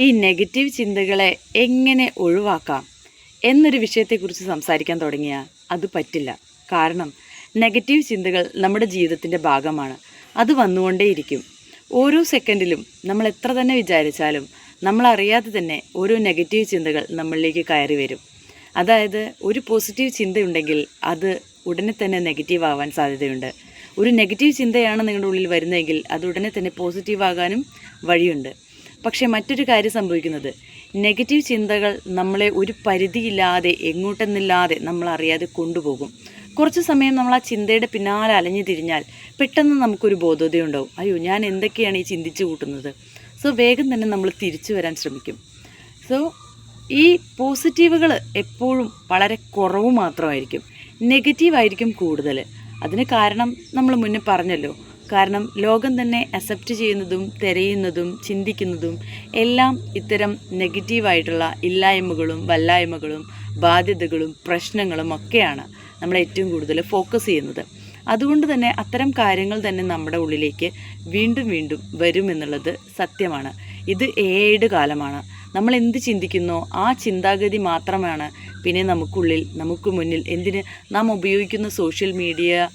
ഈ നെഗറ്റീവ് ചിന്തകളെ എങ്ങനെ ഒഴിവാക്കാം? എന്നൊരു വിഷയത്തെക്കുറിച്ച് സംസാരിക്കാൻ തുടങ്ങിയാൽ അത് പറ്റില്ല. കാരണം നെഗറ്റീവ് ചിന്തകൾ നമ്മുടെ ജീവിതത്തിന്റെ ഭാഗമാണ്. അത് വന്നുകൊണ്ടേയിരിക്കും. ഓരോ സെക്കൻഡിലും നമ്മൾ എത്ര തന്നെ വിചാരിച്ചാലും നമ്മളറിയാതെ തന്നെ ഓരോ നെഗറ്റീവ് ചിന്തകൾ നമ്മളിലേക്ക് കയറി വരും. അതായത് ഒരു പോസിറ്റീവ് ചിന്തയുണ്ടെങ്കിൽ അത് ഉടനെ തന്നെ നെഗറ്റീവ് ആവാൻ സാധ്യതയുണ്ട്. ഒരു നെഗറ്റീവ് ചിന്തയാണ് നിങ്ങളുടെ ഉള്ളിൽ വരുന്നതെങ്കിൽ അത് ഉടനെ തന്നെ പോസിറ്റീവ് ആകാനും വഴിയുണ്ട്. പക്ഷേ മറ്റൊരു കാര്യം സംഭവിക്കുന്നത്. നെഗറ്റീവ് ചിന്തകൾ നമ്മളെ ഒരു പരിധിയില്ലാതെ എങ്ങോട്ടെന്നില്ലാതെ നമ്മൾ അറിയാതെ കൊണ്ടുപോകും. കുറച്ച് സമയം നമ്മൾ ആ ചിന്തയുടെ പിന്നാലെ അലഞ്ഞു തിരിഞ്ഞാൽ പെട്ടെന്ന് നമുക്കൊരു ബോധോദയം അയ്യോ ഞാൻ എന്തൊക്കെയാണ് ഈ ചിന്തിച്ചു കൂട്ടുന്നത്? സോ വേഗം തന്നെ നമ്മൾ തിരിച്ചു വരാൻ ശ്രമിക്കും. സോ ഈ പോസിറ്റീവുകൾ എപ്പോഴും വളരെ കുറവ് മാത്രമായിരിക്കും. നെഗറ്റീവായിരിക്കും കൂടുതൽ. അതിന് കാരണം നമ്മൾ മുന്നേ പറഞ്ഞല്ലോ കാരണം ലോകം തന്നെ അക്സെപ്റ്റ് ചെയ്യുന്നതും തിരയുന്നതും ചിന്തിക്കുന്നതും എല്ലാം ഇത്തരം നെഗറ്റീവായിട്ടുള്ള ഇല്ലായ്മകളും വല്ലായ്മകളും ബാധ്യതകളും പ്രശ്നങ്ങളും ഒക്കെയാണ് നമ്മൾ ഏറ്റവും കൂടുതൽ ഫോക്കസ് ചെയ്യുന്നത്. അതുകൊണ്ട് തന്നെ അത്തരം കാര്യങ്ങൾ തന്നെ നമ്മുടെ ഉള്ളിലേക്ക് വീണ്ടും വീണ്ടും വരുമെന്നുള്ളത് സത്യമാണ്. ഇത് ഏഴ് കാലമാണ്. നമ്മൾ എന്ത് ചിന്തിക്കുന്നോ ആ ചിന്താഗതി മാത്രമാണ് പിന്നെ നമുക്കുള്ളിൽ നമുക്ക് മുന്നിൽ എന്തിന് നാം ഉപയോഗിക്കുന്ന സോഷ്യൽ മീഡിയ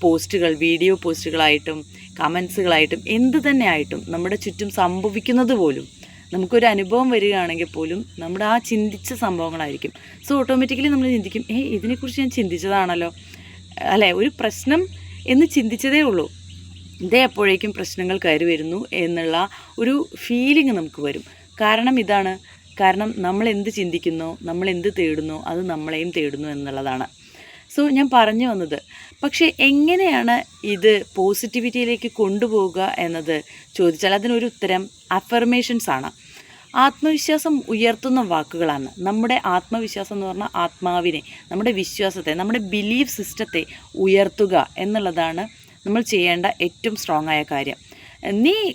പോസ്റ്റുകൾ വീഡിയോ പോസ്റ്റുകളായിട്ടും കമൻസുകളായിട്ടും എന്ത് തന്നെ ആയിട്ടും നമ്മുടെ ചുറ്റും സംഭവിക്കുന്നത് പോലും നമുക്കൊരു അനുഭവം വരികയാണെങ്കിൽ പോലും നമ്മുടെ ആ ചിന്തിച്ച സംഭവങ്ങളായിരിക്കും. സോ ഓട്ടോമാറ്റിക്കലി നമ്മൾ ചിന്തിക്കും ഏ ഇതിനെക്കുറിച്ച് ഞാൻ ചിന്തിച്ചതാണല്ലോ. അല്ലേ? ഒരു പ്രശ്നം എന്ന് ചിന്തിച്ചതേ ഉള്ളൂ. ഇതേ എപ്പോഴേക്കും പ്രശ്നങ്ങൾ കയറി വരുന്നു എന്നുള്ള ഒരു ഫീലിംഗ് നമുക്ക് വരും. കാരണം ഇതാണ്. കാരണം നമ്മൾ എന്ത് ചിന്തിക്കുന്നോ നമ്മൾ എന്ത് തേടുന്നോ അത് നമ്മളെയും തേടുന്നു എന്നുള്ളതാണ്. സോ ഞാൻ പറഞ്ഞു വന്നത്. പക്ഷേ എങ്ങനെയാണ് ഇത് പോസിറ്റിവിറ്റിയിലേക്ക് കൊണ്ടുപോവുക എന്നത് ചോദിച്ചാൽ അതിനൊരു ഉത്തരം അഫർമേഷൻസ് ആണ്. ആത്മവിശ്വാസം ഉയർത്തുന്ന വാക്കുകളാണ്. നമ്മുടെ ആത്മവിശ്വാസം എന്ന് പറഞ്ഞാൽ ആത്മാവിനെ നമ്മുടെ വിശ്വാസത്തെ നമ്മുടെ ബിലീഫ് സിസ്റ്റത്തെ ഉയർത്തുക എന്നുള്ളതാണ് നമ്മൾ ചെയ്യേണ്ട ഏറ്റവും സ്ട്രോങ് ആയ കാര്യം. നീ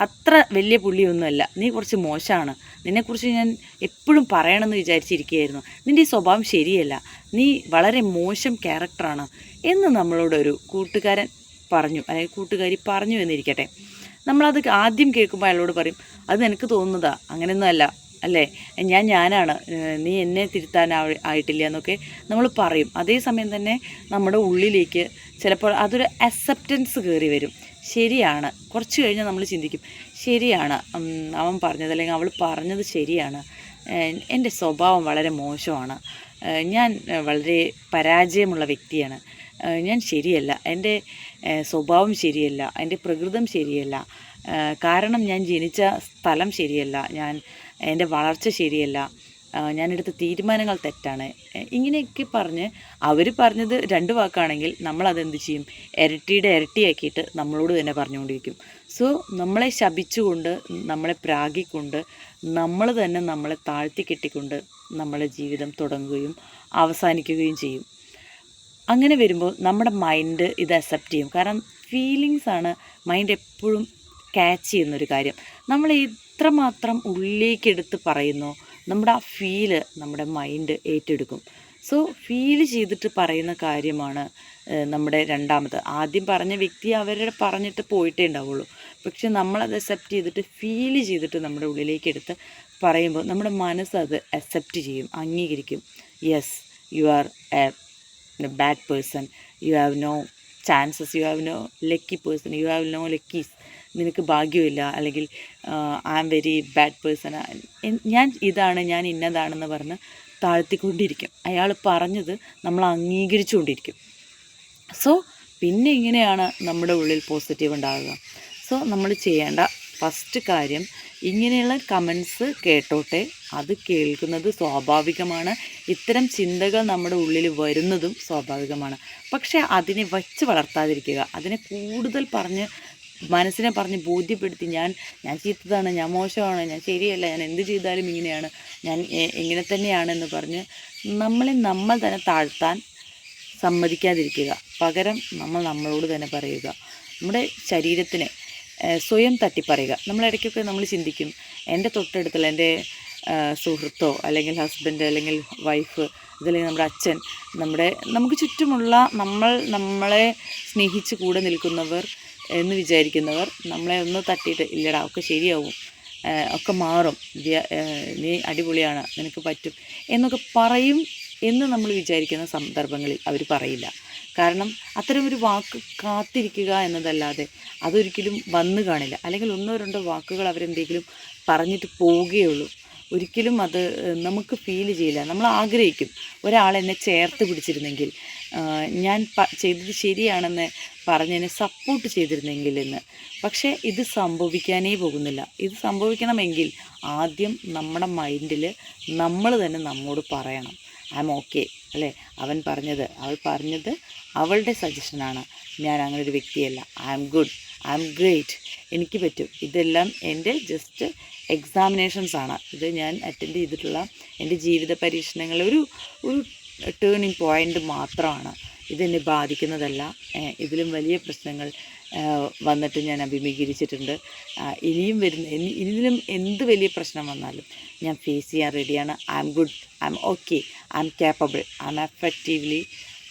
അത്ര വലിയ പുള്ളിയൊന്നുമല്ല. നീ കുറച്ച് മോശമാണ്. നിന്നെക്കുറിച്ച് ഞാൻ എപ്പോഴും പറയണമെന്ന് വിചാരിച്ചിരിക്കുകയായിരുന്നു. നിന്റെ ഈ സ്വഭാവം ശരിയല്ല. നീ വളരെ മോശം ക്യാരക്ടറാണ് എന്ന് നമ്മളോടൊരു കൂട്ടുകാരൻ പറഞ്ഞു. അല്ലെങ്കിൽ കൂട്ടുകാരി പറഞ്ഞു എന്നിരിക്കട്ടെ. നമ്മളത് ആദ്യം കേൾക്കുമ്പോൾ അയാളോട് പറയും അത് എനിക്ക് തോന്നുന്നതാ? അങ്ങനെയൊന്നും അല്ല. അല്ലേ? ഞാൻ ഞാനാണ്. നീ എന്നെ തിരുത്താൻ ആയിട്ടില്ല എന്നൊക്കെ നമ്മൾ പറയും. അതേസമയം തന്നെ നമ്മുടെ ഉള്ളിലേക്ക് ചിലപ്പോൾ അതൊരു അക്സെപ്റ്റൻസ് കയറി വരും. ശരിയാണ്. കുറച്ച് കഴിഞ്ഞാൽ നമ്മൾ ചിന്തിക്കും ശരിയാണ്. അവൻ പറഞ്ഞത് അല്ലെങ്കിൽ അവൾ പറഞ്ഞത് ശരിയാണ്. എന്റെ സ്വഭാവം വളരെ മോശമാണ്. ഞാൻ വളരെ പരാജയമുള്ള വ്യക്തിയാണ്. ഞാൻ ശരിയല്ല. എന്റെ സ്വഭാവം ശരിയല്ല. എന്റെ പ്രകൃതം ശരിയല്ല. കാരണം ഞാൻ ജനിച്ച സ്ഥലം ശരിയല്ല. ഞാൻ എന്റെ വളർച്ച ശരിയല്ല. ഞാനെടുത്ത തീരുമാനങ്ങൾ തെറ്റാണ്. ഇങ്ങനെയൊക്കെ പറഞ്ഞ് അവർ പറഞ്ഞത് രണ്ട് വാക്കാണെങ്കിൽ നമ്മളതെന്ത് ചെയ്യും? ഇരട്ടിയുടെ ഇരട്ടിയാക്കിയിട്ട് നമ്മളോട് തന്നെ പറഞ്ഞുകൊണ്ടിരിക്കും. സോ നമ്മളെ ശപിച്ചുകൊണ്ട് നമ്മളെ പ്രാഗിക്കൊണ്ട് നമ്മൾ തന്നെ നമ്മളെ താഴ്ത്തി കെട്ടിക്കൊണ്ട് നമ്മളെ ജീവിതം തുടങ്ങുകയും അവസാനിക്കുകയും ചെയ്യും. അങ്ങനെ വരുമ്പോൾ നമ്മുടെ മൈൻഡ് ഇത് അക്സെപ്റ്റ് ചെയ്യും. കാരണം ഫീലിങ്സ് ആണ് മൈൻഡ് എപ്പോഴും ക്യാച്ച് ചെയ്യുന്നൊരു കാര്യം. നമ്മൾ എത്രമാത്രം ഉള്ളിലേക്കെടുത്ത് പറയുന്നോ നമ്മുടെ ആ ഫീൽ നമ്മുടെ മൈൻഡ് ഏറ്റെടുക്കും. സോ ഫീൽ ചെയ്തിട്ട് പറയുന്ന കാര്യമാണ് നമ്മുടെ രണ്ടാമത്. ആദ്യം പറഞ്ഞ വ്യക്തി അവരുടെ പറഞ്ഞിട്ട് പോയിട്ടേ ഉണ്ടാവുള്ളൂ. പക്ഷെ നമ്മളത് അക്സെപ്റ്റ് ചെയ്തിട്ട് ഫീൽ ചെയ്തിട്ട് നമ്മുടെ ഉള്ളിലേക്ക് എടുത്ത് പറയുമ്പോൾ നമ്മുടെ മനസ്സ് അത് അക്സെപ്റ്റ് ചെയ്യും അംഗീകരിക്കും. Yes you are a bad person you have no chances you have no lucky person you have no luckies നിനക്ക് ഭാഗ്യമില്ല അല്ലെങ്കിൽ I am very bad person ഞാൻ ഇതാണ് ഞാൻ ഇന്നതാണെന്ന് പറഞ്ഞ് താഴ്ത്തിക്കൊണ്ടിരിക്കും. അയാൾ പറഞ്ഞത് നമ്മൾ അംഗീകരിച്ചുകൊണ്ടിരിക്കും. സോ പിന്നെ ഇങ്ങനെയാണ് നമ്മുടെ ഉള്ളിൽ പോസിറ്റീവ് ഉണ്ടാകുക. സോ നമ്മൾ ചെയ്യേണ്ട ഫസ്റ്റ് കാര്യം ഇങ്ങനെയുള്ള കമൻസ് കേട്ടോട്ടെ. അത് കേൾക്കുന്നത് സ്വാഭാവികമാണ്. ഇത്തരം ചിന്തകൾ നമ്മുടെ ഉള്ളിൽ വരുന്നതും സ്വാഭാവികമാണ്. പക്ഷേ അതിനെ വച്ച് വളർത്താതിരിക്കുക. അതിനെ കൂടുതൽ പറഞ്ഞ് മനസ്സിനെ പറഞ്ഞ് ബോധ്യപ്പെടുത്തി ഞാൻ ഞാൻ ചീത്തതാണ് ഞാൻ മോശമാണ് ഞാൻ ശരിയല്ല ഞാൻ എന്ത് ചെയ്താലും ഇങ്ങനെയാണ് ഞാൻ ഇങ്ങനെ തന്നെയാണെന്ന് പറഞ്ഞ് നമ്മളെ നമ്മൾ തന്നെ താഴ്ത്താൻ സമ്മതിക്കാതിരിക്കുക. പകരം നമ്മൾ നമ്മളോട് തന്നെ പറയുക. നമ്മുടെ ശരീരത്തിനെ സ്വയം തട്ടിപ്പറയുക. നമ്മൾ ഇടയ്ക്കൊക്കെ നമ്മൾ ചിന്തിക്കും എന്റെ തൊട്ടടുത്തുള്ള എന്റെ സുഹൃത്തോ അല്ലെങ്കിൽ ഹസ്ബൻഡ് അല്ലെങ്കിൽ വൈഫ് അതല്ലെങ്കിൽ നമ്മുടെ അച്ഛൻ നമ്മുടെ നമുക്ക് ചുറ്റുമുള്ള നമ്മൾ നമ്മളെ സ്നേഹിച്ച് കൂടെ നിൽക്കുന്നവർ എന്ന് വിചാരിക്കുന്നവർ നമ്മളെ ഒന്ന് തട്ടിയിട്ട് ഇല്ലടാ ഒക്കെ ശരിയാവും. ഒക്കെ മാറും. നീ അടിപൊളിയാണ് നിനക്ക് പറ്റും എന്നൊക്കെ പറയും എന്ന് നമ്മൾ വിചാരിക്കുന്ന സന്ദർഭങ്ങളിൽ അവർ പറയില്ല. കാരണം അത്തരം ഒരു വാക്ക് കാത്തിരിക്കുക എന്നതല്ലാതെ അതൊരിക്കലും വന്നു കാണില്ല. അല്ലെങ്കിൽ ഒന്നോ രണ്ടോ വാക്കുകൾ അവരെന്തെങ്കിലും പറഞ്ഞിട്ട് പോവുകയുള്ളൂ. ഒരിക്കലും അത് നമുക്ക് ഫീൽ ചെയ്യില്ല. നമ്മൾ ആഗ്രഹിക്കും. ഒരാൾ എന്നെ ചേർത്ത് പിടിച്ചിരുന്നെങ്കിൽ ഞാൻ ചെയ്തത് ശരിയാണെന്ന് പറഞ്ഞതിനെ സപ്പോർട്ട് ചെയ്തിരുന്നെങ്കിൽ എന്ന്. പക്ഷേ ഇത് സംഭവിക്കാനേ പോകുന്നില്ല. ഇത് സംഭവിക്കണമെങ്കിൽ ആദ്യം നമ്മുടെ മൈൻഡിൽ നമ്മൾ തന്നെ നമ്മോട് പറയണം. ഐ എം ഓക്കെ അല്ലേ? അവൻ പറഞ്ഞത് അവൾ പറഞ്ഞത് അവളുടെ സജഷനാണ് ഞാൻ അങ്ങനെ ഒരു വ്യക്തിയല്ല. I am good I'm great എനിക്ക് പറ്റും. ഇതെല്ലാം എന്റെ ജസ്റ്റ് എക്സാമിനേഷൻസ് ആണ്. ഇത് ഞാൻ അറ്റൻഡ് ചെയ്തിട്ടുള്ള എന്റെ ജീവിത പരീക്ഷണങ്ങൾ ഒരു ഒരു ടേണിംഗ് പോയിന്റ് മാത്രമാണ്. ഇതെന്നെ ബാധിക്കുന്നതല്ല. ഇതിലും വലിയ പ്രശ്നങ്ങൾ വന്നിട്ട് ഞാൻ അഭിമുഖീകരിച്ചിട്ടുണ്ട്. ഇനിയും വരുന്ന ഇതിലും എന്ത് വലിയ പ്രശ്നം വന്നാലും ഞാൻ ഫേസ് ചെയ്യാൻ റെഡിയാണ് I'm good I'm okay I'm capable I'm effectively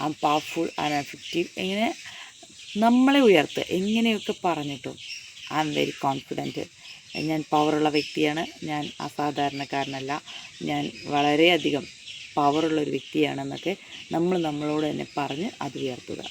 I'm powerful I'm effective ഇങ്ങനെ നമ്മളെ ഉയർത്തുക എങ്ങനെയൊക്കെ പറഞ്ഞിട്ടും ഐ എം വെരി കോൺഫിഡന്റ് ഞാൻ പവറുള്ള വ്യക്തിയാണ്. ഞാൻ അസാധാരണക്കാരനല്ല. ഞാൻ വളരെയധികം പവറുള്ള ഒരു വ്യക്തിയാണെന്നൊക്കെ നമ്മൾ നമ്മളോട് തന്നെ പറഞ്ഞ് അത് ഉയർത്തുക.